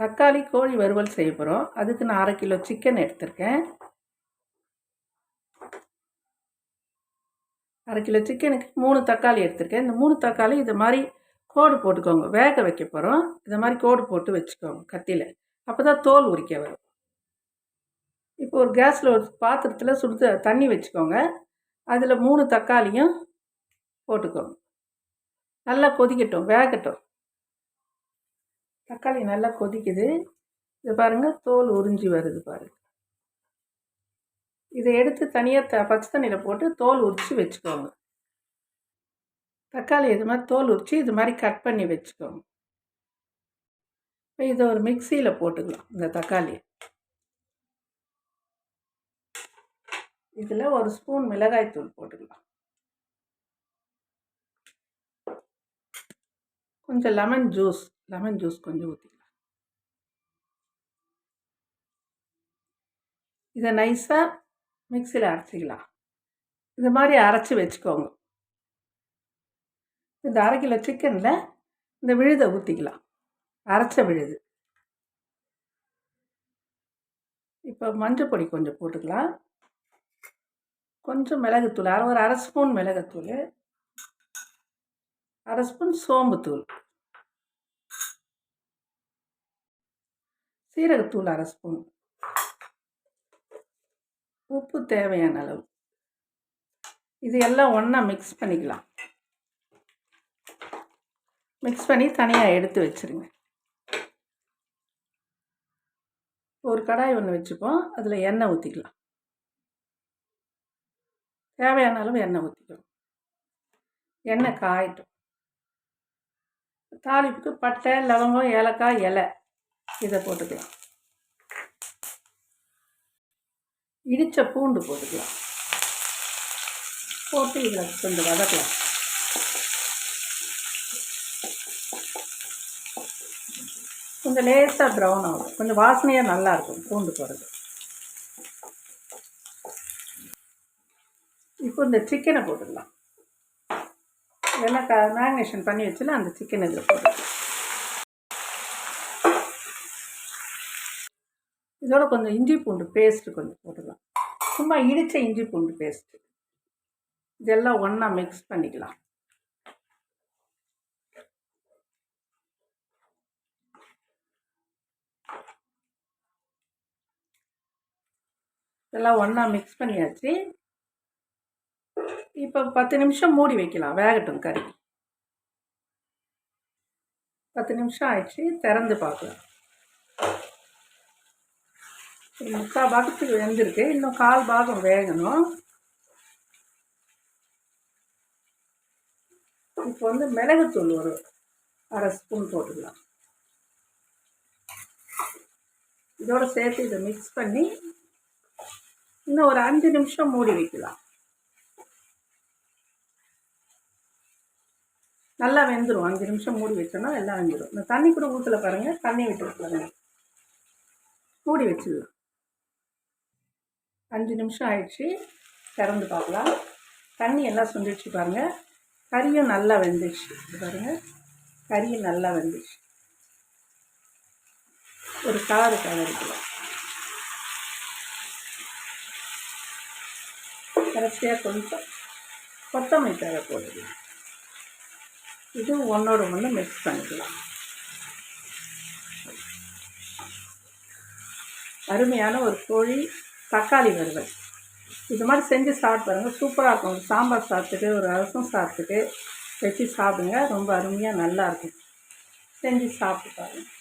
தக்காளி கோழி வறுவல் செய்ய போகிறோம் அதுக்கு நான் அரை கிலோ சிக்கன் எடுத்திருக்கேன். அரை கிலோ சிக்கனுக்கு மூணு தக்காளி எடுத்திருக்கேன். இந்த மூணு தக்காளி இது மாதிரி கோடு போட்டுக்கோங்க. வேக வைக்க போகிறோம் இதை மாதிரி கோடு போட்டு வச்சுக்கோங்க கத்தியில். அப்போ தான் தோல் உரிக்க வரும். இப்போ ஒரு கேஸில் ஒரு பாத்திரத்தில் சுடு தண்ணி வச்சுக்கோங்க. அதில் மூணு தக்காளியும் போட்டுக்கோங்க. நல்லா கொதிக்கட்டும் வேகட்டும். தக்காளி நல்லா கொதிக்குது. இது பாருங்கள் தோல் உறிஞ்சி வருது பாருங்கள் இதை எடுத்து தனியாக த பச்சை தண்ணியில் போட்டு தோல் உரித்து வச்சுக்கோங்க. தக்காளி இது மாதிரி தோல் உரித்து இது மாதிரி கட் பண்ணி வச்சுக்கோங்க. இப்போ இதை ஒரு மிக்சியில் போட்டுக்கலாம் இந்த தக்காளி இதில் ஒரு ஸ்பூன் மிளகாய்த்தூள் போட்டுக்கலாம். கொஞ்சம் லெமன் ஜூஸ். லெமன் ஜூஸ் கொஞ்சம் ஊற்றிக்கலாம் இதை நைஸாக மிக்சியில் அரைச்சிக்கலாம். இந்த மாதிரி அரைச்சி வச்சுக்கோங்க. இந்த அரை கிலோ சிக்கனில் இந்த விழுதை ஊற்றிக்கலாம் அரைச்ச விழுது. இப்போ மஞ்சள் பொடி கொஞ்சம் போட்டுக்கலாம். கொஞ்சம் மிளகுத்தூள் அரை ஒரு அரை ஸ்பூன் மிளகுத்தூள் அரை ஸ்பூன் சோம்புத்தூள். சீரகத்தூள் அரை ஸ்பூன். உப்பு தேவையான அளவு. இது எல்லாம் ஒன்றா மிக்ஸ் பண்ணிக்கலாம். மிக்ஸ் பண்ணி தனியாக எடுத்து வச்சுருங்க. ஒரு கடாய் ஒன்று வச்சுப்போம். அதில் எண்ணெய் ஊற்றிக்கலாம் தேவையான அளவு எண்ணெய் ஊற்றிக்கலாம் எண்ணெய் காயட்டும். தாளிப்புக்கு பட்டை லவங்கம் ஏலக்காய் இலை. இதை போட்டுக்கலாம். இடித்த பூண்டு போட்டுக்கலாம். போட்டு இதில் கொஞ்சம் வதக்கலாம். கொஞ்சம் லேசாக ப்ரௌன் ஆகும். கொஞ்சம் வாசனையாக நல்லாயிருக்கும் பூண்டு போடுறது. இப்போ இந்த சிக்கனை போட்டுடலாம் இதெல்லாம் க மேக்னேஷன் பண்ணி வச்சுல அந்த சிக்கன் இதில் போட்டுக்கலாம். இதோட கொஞ்சம் இஞ்சி பூண்டு பேஸ்ட்டு கொஞ்சம் போட்டுக்கலாம். சும்மா இடித்த இஞ்சி பூண்டு பேஸ்ட்டு இதெல்லாம் ஒன்றா மிக்ஸ் பண்ணிக்கலாம். இதெல்லாம் ஒன்றா மிக்ஸ் பண்ணியாச்சு. இப்போ பத்து நிமிஷம் மூடி வைக்கலாம். வேகட்டும் கறி. பத்து நிமிஷம் ஆயிடுச்சு. திறந்து பார்க்கலாம். முக்கால் பாகத்துக்கு வெந்திருக்கு. இன்னும் கால் பாகம் வேகணும். இப்போ வந்து மிளகுத்தூள் ஒரு அரை ஸ்பூன் போட்டுக்கலாம். இதோட சேர்த்து இதை மிக்ஸ் பண்ணி இன்னும் ஒரு அஞ்சு நிமிஷம் மூடி வைக்கலாம். நல்லா வெந்துடும் அஞ்சு நிமிஷம் மூடி வச்சோன்னா எல்லாம் வெந்துடும் இந்த தண்ணி கூட ஊற்றல பாருங்கள் தண்ணி விட்டு மூடி வச்சிடலாம். அஞ்சு நிமிஷம் ஆயிடுச்சு. திறந்து பார்க்கலாம். தண்ணி எல்லாம் சுண்டிடுச்சு பாருங்கள் கறியும் நல்லா வெந்துச்சு பாருங்கள் கறியும் நல்லா வெந்துச்சு ஒரு காரு கலரிக்கலாம் கடைசியாக கொஞ்சம் கொத்தமல்லி தேவை போட்டுக்கலாம் இது ஒன்றோட ஒன்று மிக்ஸ் பண்ணிக்கலாம். அருமையான ஒரு கோழி தக்காளி வறுவல். இது மாதிரி செஞ்சு சாப்பிட்டு பாருங்கள் சூப்பராக இருக்கும். ஒரு சாம்பார் சாப்பிட்டுட்டு ஒரு ரசம் சாப்பிட்டுட்டு வச்சு சாப்பிடுங்க. ரொம்ப அருமையாக நல்லாயிருக்கும் செஞ்சு சாப்பிட்டு பாருங்கள்